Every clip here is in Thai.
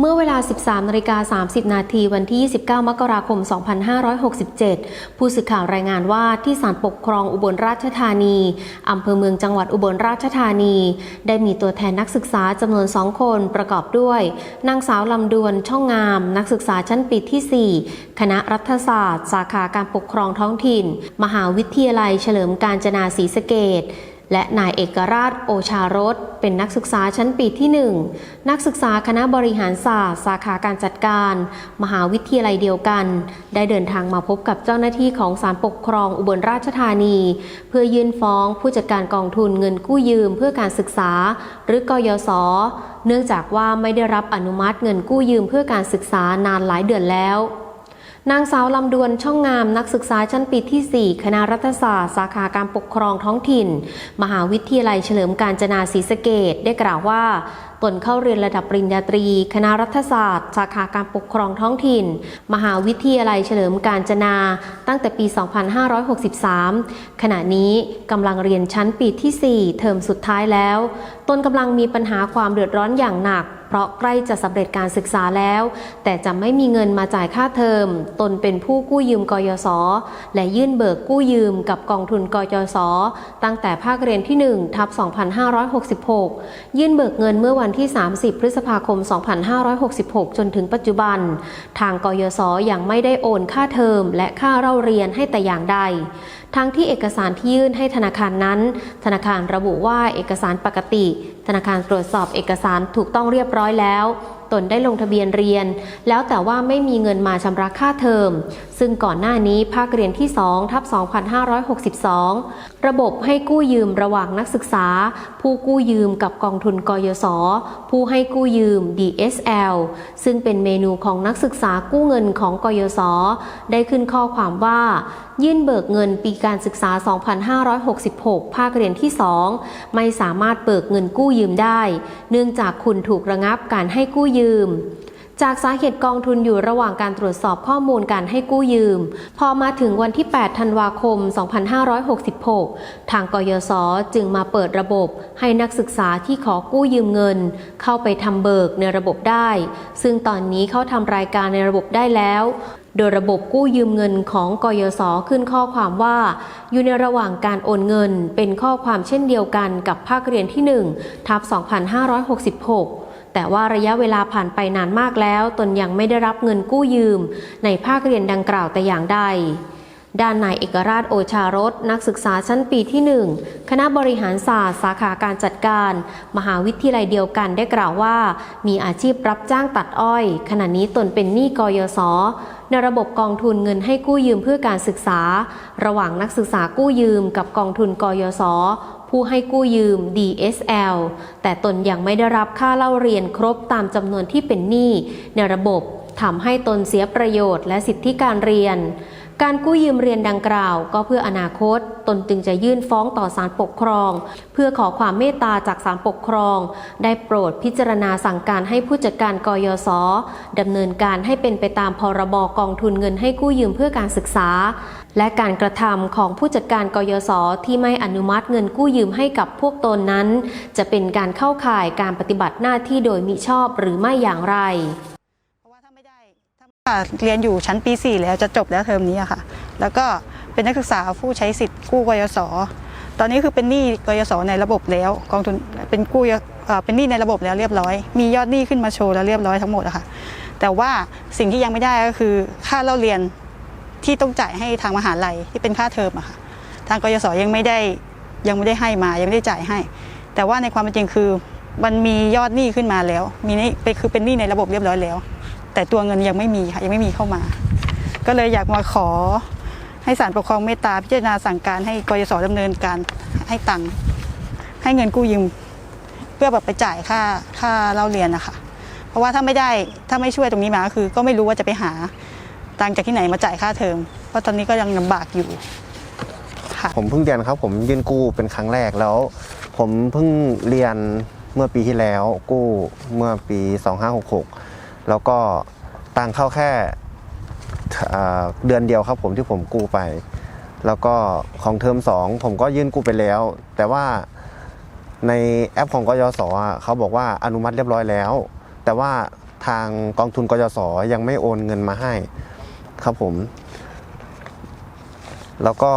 เมื่อเวลา 13นาฬิกา30 นาทีวันที่ 29 มกราคม 2567 ผู้สื่อข่าวรายงานว่าที่ศาลปกครองอุบลราชธานี อำเภอเมืองจังหวัดอุบลราชธานี ได้มีตัวแทนนักศึกษาจำนวน 2 คนประกอบด้วย นางสาวลำดวนช่องงาม นักศึกษาชั้นปีที่ 4 คณะรัฐศาสตร์ สาขาการปกครองท้องถิ่น มหาวิทยาลัยเฉลิมกาญจนาศรีสะเกษ และนายเอกราชโอชารสเป็นนักศึกษาชั้นปีที่ 1 นักศึกษาคณะบริหารศาสตร์ สาขาการจัดการ มหาวิทยาลัยเดียวกัน ได้เดินทางมาพบกับเจ้าหน้าที่ของศาลปกครองอุบลราชธานี เพื่อยื่นฟ้องผู้จัดการกองทุนเงินกู้ยืมเพื่อการศึกษา หรือกยศเนื่องจากว่าไม่ได้รับอนุมัติเงินกู้ยืมเพื่อการศึกษานานหลายเดือนแล้ว นางสาวลำดวนช่องงามนักศึกษาชั้นปีที่ 4 คณะรัฐศาสตร์สาขาการปกครองท้องถิ่น มหาวิทยาลัยเฉลิมกาญจนาศรีสะเกษได้กล่าวว่าตนเข้าเรียนระดับปริญญาตรี คณะรัฐศาสตร์ สาขาการปกครองท้องถิ่น มหาวิทยาลัยเฉลิมกาญจนา ตั้งแต่ปี 2563 ขณะนี้กำลังเรียนชั้นปีที่ 4 เทอมสุดท้ายแล้ว ตนกำลังมีปัญหาความเดือดร้อนอย่างหนัก เพราะใกล้จะสำเร็จการศึกษาแล้ว แต่จะไม่มีเงินมาจ่ายค่าเทอม ตนเป็นผู้กู้ยืมกยศและยื่นเบิกกู้ยืมกับกองทุนกยศตั้งแต่ภาคเรียนที่1ทับ2566 ยื่นเบิกเงินเมื่อวันที่ 30 พฤษภาคม 2566 จนถึงปัจจุบัน ทางกยศยังไม่ได้โอนค่าเทอม และค่าเล่าเรียนให้แต่อย่างใดทั้งที่เอกสารที่ยื่นให้ธนาคารนั้น ธนาคารระบุว่าเอกสารปกติ ธนาคารตรวจสอบเอกสารถูกต้องเรียบร้อยแล้ว ตนได้ลงทะเบียนเรียน แล้วแต่ว่าไม่มีเงินมาชำระค่าเทอม ซึ่งก่อนหน้านี้ภาคเรียนที่2ทับ2562 ระบบให้กู้ยืมระหว่างนักศึกษา ผู้กู้ยืมกับกองทุนกยศ ผู้ให้กู้ยืม DSL ซึ่งเป็นเมนูของนักศึกษากู้เงินของกยศ ได้ขึ้นข้อความว่า ยื่นเบิกเงินปีการศึกษา 2566 ภาคเรียนที่ 2 ไม่สามารถเบิกเงินกู้ยืมได้ เนื่องจากคุณถูกระงับการให้กู้ยืมยืม จากสาเหตุกองทุนอยู่ระหว่างการตรวจสอบข้อมูลการให้กู้ยืม พอมาถึงวันที่ 8 ธันวาคม 2566 ทางกยศจึงมาเปิดระบบให้นักศึกษาที่ขอกู้ยืมเงิน เข้าไปทำเบิกในระบบได้ ซึ่งตอนนี้เขาทำรายการในระบบได้แล้วโดยระบบกู้ยืมเงินของกยศขึ้นข้อความว่า อยู่ในระหว่างการโอนเงิน เป็นข้อความเช่นเดียวกันกับภาคเรียนที่1ทับ2566 แต่ว่าระยะเวลาผ่านไปนานมากแล้ว ตนยังไม่ได้รับเงินกู้ยืม ในภาคเรียนดังกล่าวแต่อย่างใดด้านนายเอกราชโอชารส นักศึกษาชั้นปีที่ 1 คณะบริหารศาสตร์ สาขาการจัดการ มหาวิทยาลัยเดียวกันได้กล่าวว่า มีอาชีพรับจ้างตัดอ้อย ขณะนี้ตนเป็นหนี้กยศในระบบกองทุนเงินให้กู้ยืมเพื่อการศึกษา ระหว่างนักศึกษากู้ยืมกับกองทุนกยศ ผู้ให้กู้ยืม DSL แต่ตนยังไม่ได้รับค่าเล่าเรียนครบตามจำนวนที่เป็นหนี้ในระบบทำให้ตนเสียประโยชน์และสิทธิการเรียน การกู้ยืมเรียนดังกล่าว ก็เพื่ออนาคต ตนจึงจะยื่นฟ้องต่อศาลปกครอง เพื่อขอความเมตตาจากศาลปกครอง ได้โปรดพิจารณาสั่งการให้ผู้จัดการกยศดำเนินการให้เป็นไปตามพรบกองทุนเงินให้กู้ยืมเพื่อการศึกษา และการกระทำของผู้จัดการกยศที่ไม่อนุมัติเงินกู้ยืมให้กับพวกตนนั้น จะเป็นการเข้าข่ายการปฏิบัติหน้าที่โดยมิชอบหรือไม่อย่างไรเพราะว่าทำไม่ได้เรียนอยู่ชั้นปี 4 แล้วจะจบแล้วเทอมนี้อะค่ะ แล้วก็เป็นนักศึกษาผู้ใช้สิทธิ์กู้กยศตอนนี้คือเป็นหนี้กยศในระบบแล้วกองทุนเป็นกู้เอ่อเป็นหนี้ในระบบแล้วเรียบร้อย มียอดหนี้ขึ้นมาโชว์แล้วเรียบร้อยทั้งหมดอะค่ะแต่ว่าสิ่งที่ยังไม่ได้ก็คือค่าเล่าเรียน ที่ต้องจ่ายให้ทางมหาลัยที่เป็นค่าเทอมอะค่ะทางกยศยังไม่ได้ยังไม่ได้ให้มายังไม่ได้จ่ายให้ แต่ว่าในความเป็นจริงคือมันมียอดหนี้ขึ้นมาแล้ว มีนี้เป็นคือเป็นหนี้ในระบบเรียบร้อยแล้ว แต่ตัวเงินยังไม่มีค่ะยังไม่มีเข้ามา ก็เลยอยากมาขอให้ศาลปกครองเมตตาพิจารณาสั่งการให้กยศดำเนินการให้ตังค์ให้เงินกู้ยืมเพื่อแบบไปจ่ายค่าค่าเล่าเรียนนะคะเพราะว่าถ้าไม่ได้ถ้าไม่ช่วยตรงนี้มาก็คือ ก็ไม่รู้ว่าจะไปหา ตังจากที่ไหนมาจ่ายค่าเทอมเพราะตอนนี้ก็ยังลำบากอยู่ค่ะผมเพิ่งเรียนครับ ผมยื่นกู้เป็นครั้งแรกแล้ว ผมเพิ่งเรียนเมื่อปีที่แล้วกู้เมื่อปี 2566 แล้วก็ตังเข้าแค่เดือนเดียวครับ ผมที่ผมกู้ไป แล้วก็ของเทอมสองผมก็ยื่นกู้ไปแล้ว แต่ว่าในแอปของกยศเขาบอกว่าอนุมัติเรียบร้อยแล้ว แต่ว่าทางกองทุนกยศยังไม่โอนเงินมาให้ ครับผม แล้วก็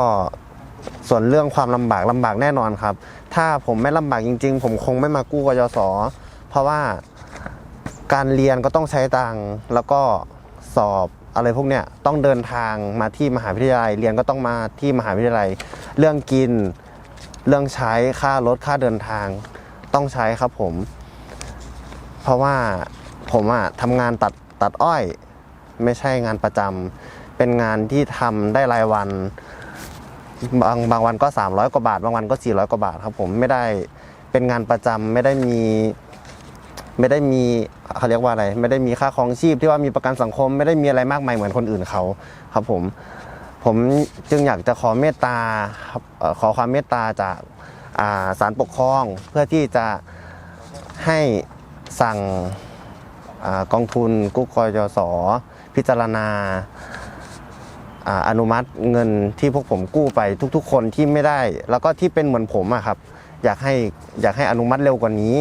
ส่วนเรื่องความลำบากลำบากแน่นอนครับ ถ้าผมไม่ลำบากจริง ๆ ผมคงไม่มากู้กยศเพราะว่าการเรียนก็ต้องใช้ตังค์แล้วก็สอบอะไรพวกเนี้ยต้องเดินทางมาที่มหาวิทยาลัย เรียนก็ต้องมาที่มหาวิทยาลัย เรื่องกิน เรื่องใช้ค่ารถค่าเดินทาง ต้องใช้ครับผม เพราะว่าผมอะทำงานตัดตัดอ้อย ไม่ใช่งานประจำเป็นงานที่ทำได้รายวัน บางบางวันก็ 300 กว่าบาท บางวันก็ 400 กว่าบาทครับผมไม่ได้เป็นงานประจำไม่ได้มีไม่ได้มีเขาเรียกว่าอะไร ไม่ได้มีค่าครองชีพที่ว่ามีประกันสังคม ไม่ได้มีอะไรมากมายเหมือนคนอื่นเขาครับผม ผมจึงอยากจะขอเมตตาครับขอความเมตตาจากาศาลปกครองเพื่อที่จะให้สั่ง อกองทุนกู้กยศพิจารณาอนุมัติเงินที่พวกผมกู้ไปทุกๆ คนที่ไม่ได้ แล้วก็ที่เป็นเหมือนผมอะครับ อยากให้อยากให้อนุมัติเร็วกว่านี้